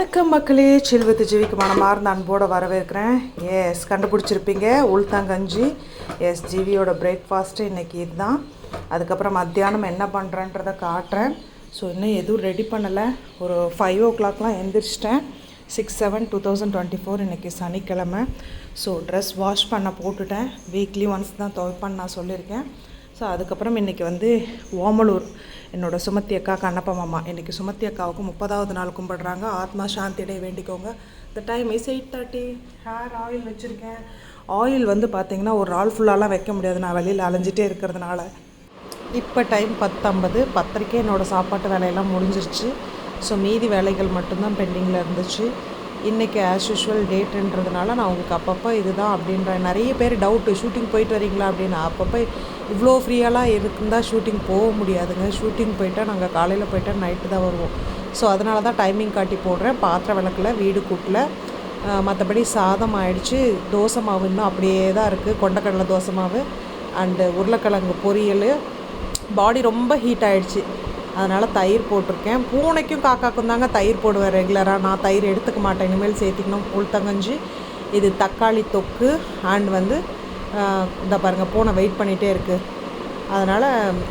வணக்கம் மக்களே செல்வத்து ஜீவிக்கு மனமார்ந்த அன்போடு வரவேற்கிறேன். எஸ் கண்டுபிடிச்சிருப்பீங்க. உளுத்தங்கஞ்சி எஸ் ஜீவியோட பிரேக்ஃபாஸ்ட்டு இன்றைக்கி இதுதான். அதுக்கப்புறம் மத்தியானம் என்ன பண்ணுறேன்றதை காட்டுறேன். ஸோ இன்னும் எதுவும் ரெடி பண்ணலை. ஒரு ஃபைவ் ஓ கிளாக்லாம் எந்திரிச்சிட்டேன். Six seven two thousand twenty four இன்றைக்கி சனிக்கிழமை. ஸோ ட்ரெஸ் வாஷ் பண்ண போட்டுட்டேன். வீக்லி ஒன்ஸ் தான் துவைப்பேன்னு நான் சொல்லியிருக்கேன். ஸோ அதுக்கப்புறம் இன்றைக்கி வந்து ஓமலூர் என்னோடய சுமத்தி அக்கா கண்ணப்ப மாமா. இன்றைக்கி சுமத்தி அக்காவுக்கு முப்பதாவது நாள் கும்பிடுறாங்க. ஆத்மா சாந்தியடைய வேண்டிக்கோங்க. The time is eight thirty hair oil வச்சுருக்கேன். ஆயில் வந்து பார்த்திங்கன்னா ஒரு நாள் ஃபுல்லாலாம் வைக்க முடியாது. நான் வெளியில் அலைஞ்சிட்டே இருக்கிறதுனால. இப்போ டைம் பத்தம்பது. பத்தரைக்கே என்னோடய சாப்பாட்டு வேலையெல்லாம் முடிஞ்சிருச்சு. ஸோ மீதி வேலைகள் மட்டும்தான் பெண்டிங்கில் இருந்துச்சு. இன்றைக்கி ஆஸ் யூஷுவல் டேட்டுன்றதுனால நான் உங்களுக்கு அப்பப்போ இதுதான் அப்படின்ற நிறைய பேர் டவுட்டு ஷூட்டிங் போயிட்டு வரீங்களா அப்படின்னு அப்பப்போ இவ்வளோ ஃப்ரீயாலாம் இருந்தால் ஷூட்டிங் போக முடியாதுங்க. ஷூட்டிங் போயிட்டால் நாங்கள் காலையில் போயிட்டால் நைட்டு தான் வருவோம். ஸோ அதனால தான் டைமிங் காட்டி போடுறேன். பாத்திரம் விளக்கல வீடு கூட்டில் மற்றபடி சாதம் ஆயிடுச்சு. தோசை மாவு இன்னும் அப்படியே தான் இருக்குது கொண்டக்கடலை தோசை மாவு அண்டு உருளைக்கிழங்கு பொரியல். பாடி ரொம்ப ஹீட் ஆயிடுச்சு. அதனால் தயிர் போட்டிருக்கேன். பூனைக்கும் காக்காக்கும் தாங்க தயிர் போடுவேன் ரெகுலராக நான் தயிர் எடுத்துக்க மாட்டேன். இனிமேல் சேர்த்திக்கணும். உளுத்தங்கஞ்சி இது தக்காளி தொக்கு அண்ட் வந்து இந்த பாருங்கள் பூனை வெயிட் பண்ணிகிட்டே இருக்குது அதனால்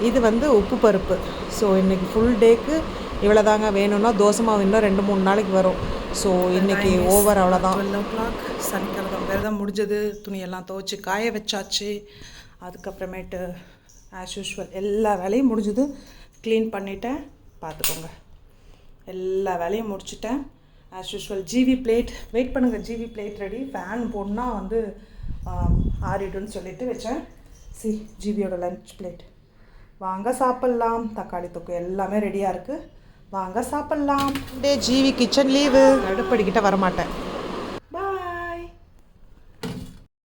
இது வந்து உப்பு பருப்பு. ஸோ இன்றைக்கி ஃபுல் டேக்கு இவ்வளோ தாங்க வேணும்னா தோசை மாவு இன்னும் ரெண்டு மூணு நாளைக்கு வரும். ஸோ இன்றைக்கி ஓவர் அவ்வளோதான் டுவெல் ஓ கிளாக் சனிக்கிழமை விரதம் முடிஞ்சது. துணியெல்லாம் துவைச்சி காய வச்சாச்சு. அதுக்கப்புறமேட்டு ஆஸ் யூஷுவல் எல்லா வேலையும் முடிஞ்சது. க்ளீன் பண்ணிட்டேன். பார்த்துக்கோங்க. எல்லா வேலையும் முடிச்சிட்டேன். As usual GV plate wait பண்ணுங்கள் ஜிவி பிளேட் ரெடி ஃபேன் போடனா வந்து ஆறிடும்னு சொல்லிட்டு வச்சேன். சி ஜிவியோட லஞ்ச் பிளேட் வாங்க சாப்பிட்லாம். தக்காளி தொக்கு எல்லாமே ரெடியாக இருக்குது வாங்க சாப்பிட்லாம். டே ஜிவி கிச்சன் லீவு அடுப்படிக்கிட்ட வரமாட்டேன்.